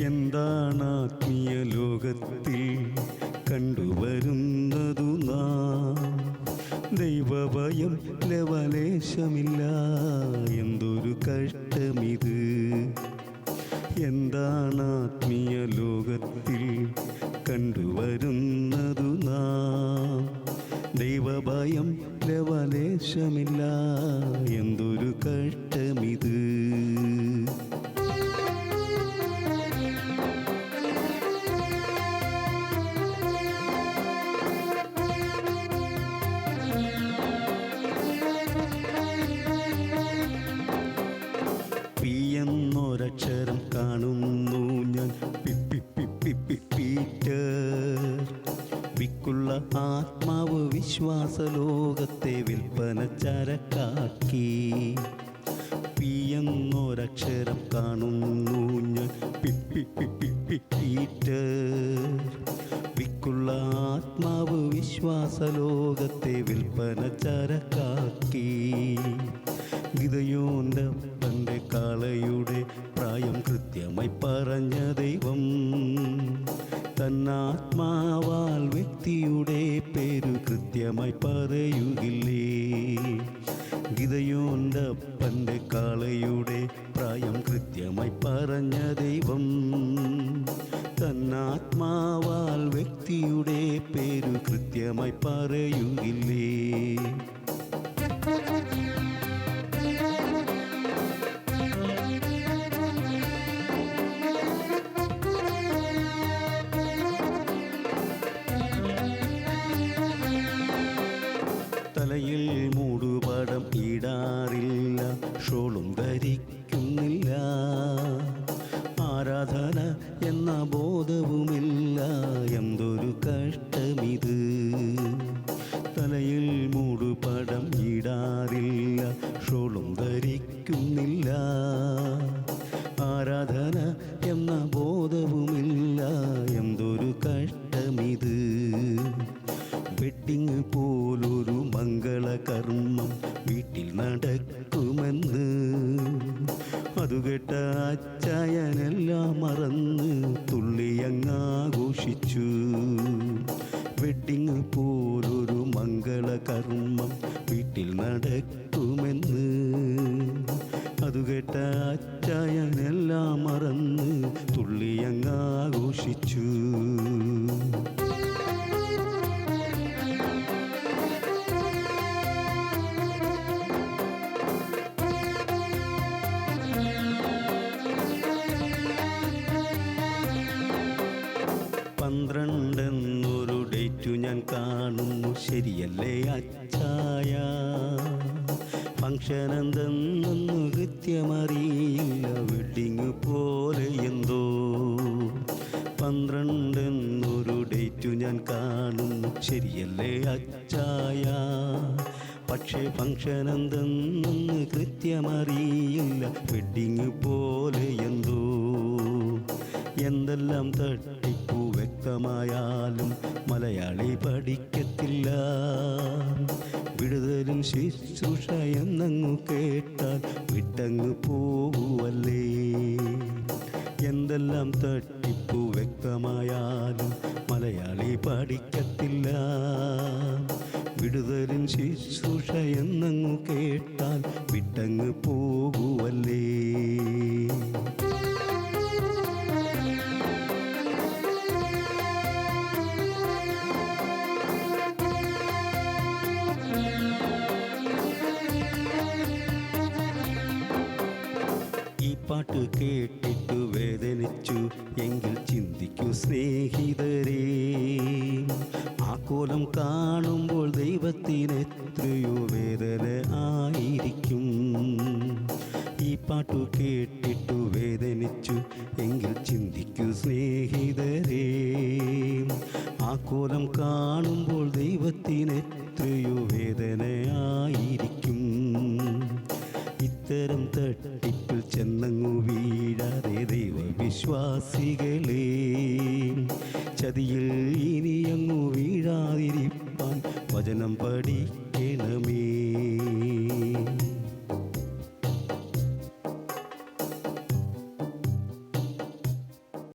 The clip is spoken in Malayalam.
എന്താണ് ആത്മീയ ലോകത്തിൽ കണ്ടുവരുന്നതു നാം? ദൈവഭയം ലവലേശമില്ല എന്തൊരു കഷ്ടമിത്. എന്താണ് ആത്മീയ ലോകത്തിൽ കണ്ടുവരുന്നതു നാം? ദൈവഭയം ലവലേശമില്ല എന്തൊരു കഷ്ടമിത് കാണുന്നു ഞാൻ. വിക്കുള്ള ആത്മാവ് വിശ്വാസ ലോകത്തെ വിൽപ്പന ചരക്കാക്കി. പി എന്നൊരക്ഷരം കാണുന്നു ഞാൻ. പീറ്റർ. വിക്കുള്ള ആത്മാവ് വിശ്വാസ ലോകത്തെ വിൽപ്പന ചരക്കാക്കി. ഗിതയോന്റെ തന്റെ കാളയുടെ പ്രായം കൃത്യമായി പറഞ്ഞ ദൈവം തന്നാത്മാവാൽ വ്യക്തിയുടെ പേരു കൃത്യമായി പറയുകില്ലേ? ഗിതയോന്റെ അപ്പന്റെ കാളയുടെ പ്രായം കൃത്യമായി പറഞ്ഞ ദൈവം തന്നാത്മാവാൽ വ്യക്തിയുടെ പേരു കൃത്യമായി പറയുകില്ലേ? മൂടുപടം ഇടാറില്ല ഷോളും ധരിക്കുന്നില്ല. ആരാധന എന്ന ബോധവുമില്ല എന്തൊരു മംഗളകർമ്മം വീട്ടിൽ നടക്കുമെന്ന്. അതുകെട്ട അച്ചായനെല്ലാം മറന്ന് തുള്ളിയങ്ങാഘോഷിച്ചു വെഡിങ് പോലൊരു മംഗളകർമ്മം വീട്ടിൽ നടക്കുമെന്ന്. അതുകെട്ട അച്ചായനെല്ലാം മറന്ന് തുള്ളിയങ്ങാഘോഷിച്ചു പന്ത്രണ്ടെന്നൊരു ഡേറ്റു ഞാൻ കാണുന്നു. ശരിയല്ലേ അച്ചായ? ഫങ്ഷൻ എന്തെന്നൊന്നു കൃത്യമറിയില്ല. വെഡിങ് പോലെ എന്തോ. പന്ത്രണ്ടെന്നൊരു ഡേറ്റു ഞാൻ കാണുന്നു. ശരിയല്ലേ അച്ചായ? പക്ഷേ ഫങ്ഷൻ എന്തെന്നൊന്ന് കൃത്യമറിയില്ല. വെഡിങ് പോലെ എന്തോ. എന്തെല്ലാം തട്ടിപ്പു വ്യക്തമായാലും മലയാളി പഠിക്കത്തില്ല. വിടുതലും ശുശ്രൂഷ എന്നങ്ങു കേട്ടാൽ വിട്ടങ്ങ് പോവുവല്ലേ. എന്തെല്ലാം തട്ടിപ്പു വ്യക്തമായാലും മലയാളി പഠിക്കത്തില്ല. വിടുതലും ശുശ്രൂഷ എന്നങ്ങു കേട്ടാൽ വിട്ടങ്ങ് പോകുവല്ലേ ഈ പാട്ട് കേട്ടിട്ടു വേദനിച്ചു. എങ്കിൽ ചിന്തിക്കൂ സ്നേഹിതരേ. ആ കോലം കാണുമ്പോൾ ദൈവത്തിന് എത്രയോ വേദന ആയിരിക്കും. ഈ പാട്ടു കേട്ടിട്ടു വേദനിച്ചു. എങ്കിൽ ചിന്തിക്കൂ സ്നേഹിതരേ. ആ കോലം കാണുമ്പോൾ ദൈവത്തിന് എത്രയോ വേദന ആയിരിക്കും. ഇത്തരം തട്ടിപ്പിൽ ചെന്നങ്ങു വീഴാതെ ദൈവ വിശ്വാസ വിശ്വാസികളെ ചതിയിൽ ഇനിയങ്ങു വീഴാതിരിപ്പാൻ വചനം പഠിക്കണമേ.